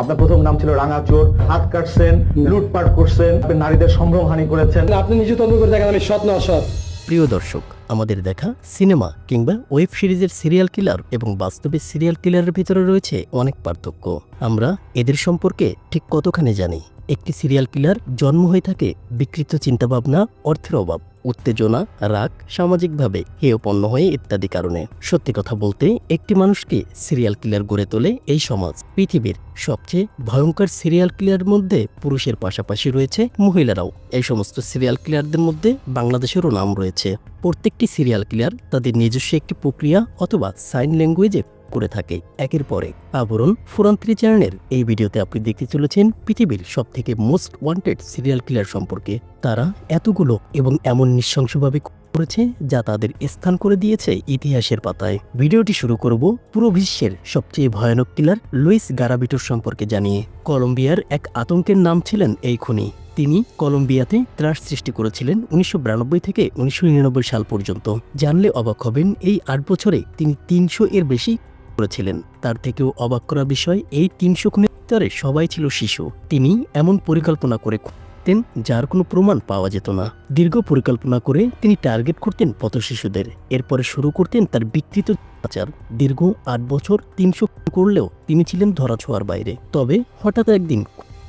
আপনার প্রথম নাম ছিল রাঙা চোর হাত কাটছেন লুটপাট করছেন আপনি নারীদের সম্ভ্রমহানি করেছেন। আপনি নিজে তদন্ত করে দেখেন আমি সৎ না অসৎ? প্রিয় দর্শক আমাদের দেখা সিনেমা কিংবা ওয়েব সিরিজের সিরিয়াল কিলার এবং বাস্তবে সিরিয়াল কিলারের ভিতরে রয়েছে অনেক পার্থক্য। আমরা এদের সম্পর্কে ঠিক কতখানি জানি? একটি সিরিয়াল কিলার জন্ম হয়ে থাকে বিকৃত চিন্তাভাবনা অর্থের অভাব। উত্তেজনা, রাগ, সামাজিকভাবে হেয়পন্ন হয়ে ইত্যাদি কারণে। সত্যি কথা বলতে, একটি মানুষকে সিরিয়াল কিলার গড়ে তোলে এই সমাজ। পৃথিবীর সবচেয়ে ভয়ঙ্কর সিরিয়াল কিলার মধ্যে পুরুষের পাশাপাশি রয়েছে মহিলারাও। এই সমস্ত সিরিয়াল কিলারদের মধ্যে বাংলাদেশেরও নাম রয়েছে। প্রত্যেকটি সিরিয়াল কিলার তাদের নিজস্ব একটি প্রক্রিয়া অথবা সাইন ল্যাঙ্গুয়েজে করে থাকে। একের পরে আবরণ ফুরান্ত্রি চ্যানেলের এই ভিডিওতে আপনি দেখতে চলেছেন পৃথিবীর সব থেকে মোস্ট ওয়ান্টেড সিরিয়াল কিলার সম্পর্কে। তারা এতগুলো এবং এমন নৃশংসভাবে করেছে যা তাদের স্থান করে দিয়েছে ইতিহাসের পাতায়। ভিডিওটি শুরু করব পুরো বিশ্বের সবচেয়ে ভয়ানক কিলার লুইস গারাবিটোর সম্পর্কে জানিয়ে। কলম্বিয়ার এক আতঙ্কের নাম ছিলেন এই খুনি। তিনি কলম্বিয়াতে ত্রাস সৃষ্টি করেছিলেন উনিশশো বিরানব্বই থেকে উনিশশো নিরানব্বই সাল পর্যন্ত। জানলে অবাক হবেন এই আট বছরে তিনি তিনশো এর বেশি করেছিলেন। তার থেকেও অবাক করা বিষয়, এই তিনশো খুনের সবাই ছিল শিশু। তিনি এমন পরিকল্পনা করে করতেন যার কোনো প্রমাণ পাওয়া যেত না। দীর্ঘ পরিকল্পনা করে তিনি টার্গেট করতেন পথ শিশুদের। এরপরে শুরু করতেন তার বিকৃত আচার। দীর্ঘ আট বছর তিনশো করলেও তিনি ছিলেন ধরাছোঁয়ার বাইরে। তবে হঠাৎ একদিন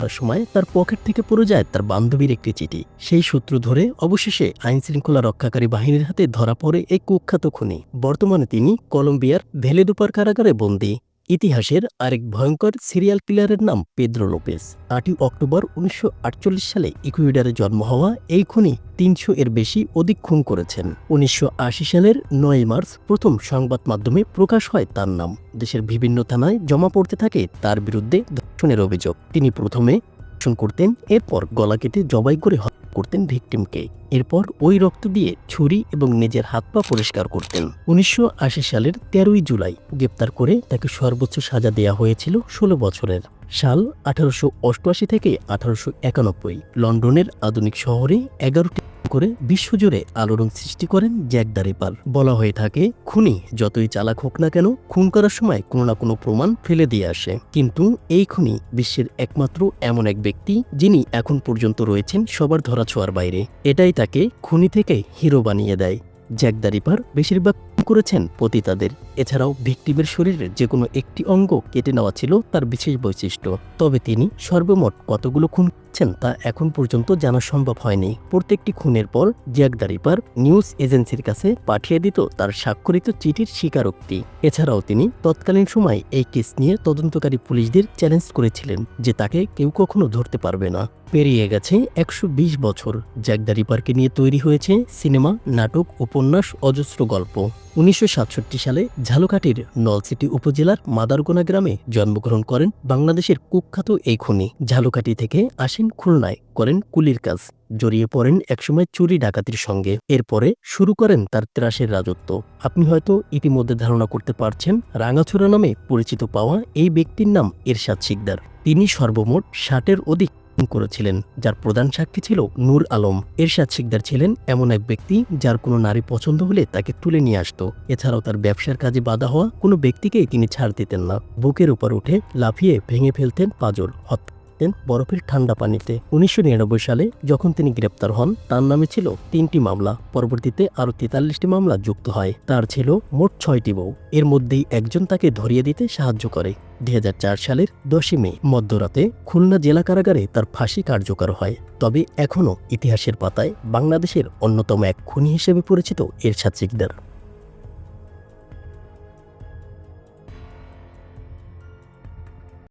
তার সময় তার পকেট থেকে পড়ে যায় তার বান্ধবীর একটি চিঠি। সেই সূত্র ধরে অবশেষে আইন শৃঙ্খলা রক্ষাকারী বাহিনীর হাতে ধরা পড়ে এই কুখ্যাত খুনি। বর্তমানে তিনি কলম্বিয়ার ভেলেদুপার কারাগারে বন্দী। ইতিহাসের আরেক ভয়ঙ্কর সিরিয়াল কিলারের নাম পেদ্রো লোপেস আটই অক্টোবর উনিশশো আটচল্লিশ সালে ইকুইডারে জন্ম হওয়া এই খুনি তিনশো এর বেশি অধিক খুন করেছেন। উনিশশো আশি সালের নয় মার্চ প্রথম সংবাদ মাধ্যমে প্রকাশ হয় তার নাম। দেশের বিভিন্ন থানায় জমা পড়তে থাকে তার বিরুদ্ধে ধর্ষণের অভিযোগ। তিনি প্রথমে করতেন, এরপর গলা কেটে জবাই করে হত্যা করতেন ভিকটিমকে এরপর ওই রক্ত দিয়ে ছুরি এবং নিজের হাত পা পরিষ্কার করতেন। উনিশশো আশি সালের তেরোই জুলাই গ্রেপ্তার করে তাকে সর্বোচ্চ সাজা দেয়া হয়েছিল ষোলো বছরের। সাল আঠারোশো অষ্টআশি থেকে আঠারোশো একানব্বই, লন্ডনের আধুনিক শহরে এগারোটি করে বিশ্বজুড়ে আলোড়ন সৃষ্টি করেন জ্যাক দ্য রিপার। বলা হয়ে থাকে, খুনি যতই চালাক হোক না কেন, খুন করার সময় কোনো না কোনো প্রমাণ ফেলে দিয়ে আসে। কিন্তু এই খুনি বিশ্বের একমাত্র এমন এক ব্যক্তি যিনি এখন পর্যন্ত রয়েছেন সবার ধরাছোঁয়ার বাইরে। এটাই তাকে খুনি থেকে হিরো বানিয়ে দেয়। জ্যাক দ্য রিপার বেশিরভাগ করেছেন পতিতাদের। এছাড়াও ভিকটিমের শরীরের যে কোনো একটি অঙ্গ কেটে নেওয়া ছিল তার বিশেষ বৈশিষ্ট্য। তবে তিনি সর্বমোট কতগুলো খুন করেছেন তা এখন পর্যন্ত জানা সম্ভব হয়নি। প্রত্যেকটি খুনের পর জ্যাক দ্য রিপার নিউজ এজেন্সির কাছে পাঠিয়ে দিত তার স্বাক্ষরিত চিঠির স্বীকারোক্তি। এছাড়াও তিনি তৎকালীন সময় এই কেস নিয়ে তদন্তকারী পুলিশদের চ্যালেঞ্জ করেছিলেন যে তাকে কেউ কখনো ধরতে পারবে না। পেরিয়ে গেছে একশো বিশ বছর। জ্যাক দ্য রিপারকে নিয়ে তৈরি হয়েছে সিনেমা, নাটক, উপন্যাস, অজস্র গল্প। উনিশশো সাতষট্টি সালে ঝালকাঠির নলসিটি উপজেলার মাদারগোনা গ্রামে জন্মগ্রহণ করেন বাংলাদেশের কুখ্যাত এই খুনি। ঝালকাঠি থেকে আসেন খুলনায় করেন কুলির কাজ, জড়িয়ে পড়েন একসময় চুরি ডাকাতির সঙ্গে। এরপরে শুরু করেন তার ত্রাসের রাজত্ব। আপনি হয়তো ইতিমধ্যে ধারণা করতে পারছেন রাঙাছড়া নামে পরিচিত পাওয়া এই ব্যক্তির নাম এরশাদ শিকদার। তিনি সর্বমোট ষাটের অধিক খুন করেছিলেন, যার প্রধান সাক্ষী ছিল নূর আলম। এরশাদ শিকদার ছিলেন এমন এক ব্যক্তি যার কোনো নারী পছন্দ হলে তাকে তুলে নিয়ে আসত। এছাড়াও তার ব্যবসার কাজে বাধা হওয়া কোনো ব্যক্তিকেই তিনি ছাড় দিতেন না। বুকের উপর উঠে লাফিয়ে ভেঙে ফেলতেন পাজল হত্যা করতেন বরফের ঠান্ডা পানিতে। উনিশশো নিরানব্বই সালে যখন তিনি গ্রেপ্তার হন, তার নামে ছিল তিনটি মামলা। পরবর্তীতে আরও তেতাল্লিশটি মামলা যুক্ত হয়। তার ছিল মোট ছয়টি বউ। এর মধ্যেই একজন তাকে ধরিয়ে দিতে সাহায্য করে। দুই হাজার চার সালের দশই মে, মধ্যরাতে খুলনা জেলা কারাগারে তার ফাঁসি কার্যকর হয়। তবে এখনও ইতিহাসের পাতায় বাংলাদেশের অন্যতম এক খুনি হিসেবে পরিচিত এরশাদ সিকদার